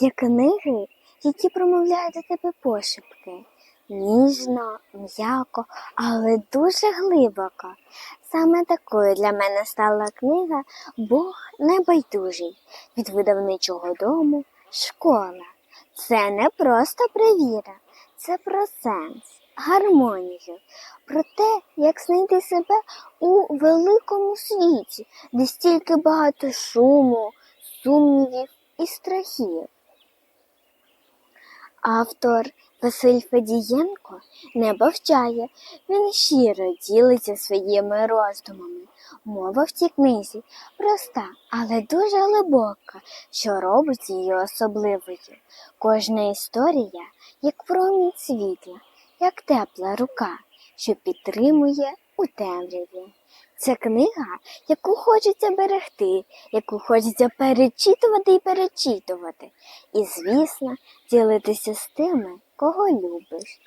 Є книги, які промовляють до тебе пошепки. Ніжно, м'яко, але дуже глибоко. Саме такою для мене стала книга Бог небайдужий від видавничого дому Школа. Це не просто привіра, це про сенс, гармонію, про те, як знайти себе у великому світі, де стільки багато шуму, сумнівів і страхів. Автор Василь Федієнко не повчає, він щиро ділиться своїми роздумами. Мова в цій книзі проста, але дуже глибока, що робить її особливою. Кожна історія як промінь світла, як тепла рука, що підтримує у темряві. Це книга, яку хочеться берегти, яку хочеться перечитувати і перечитувати. І, звісно, ділитися з тими, кого любиш.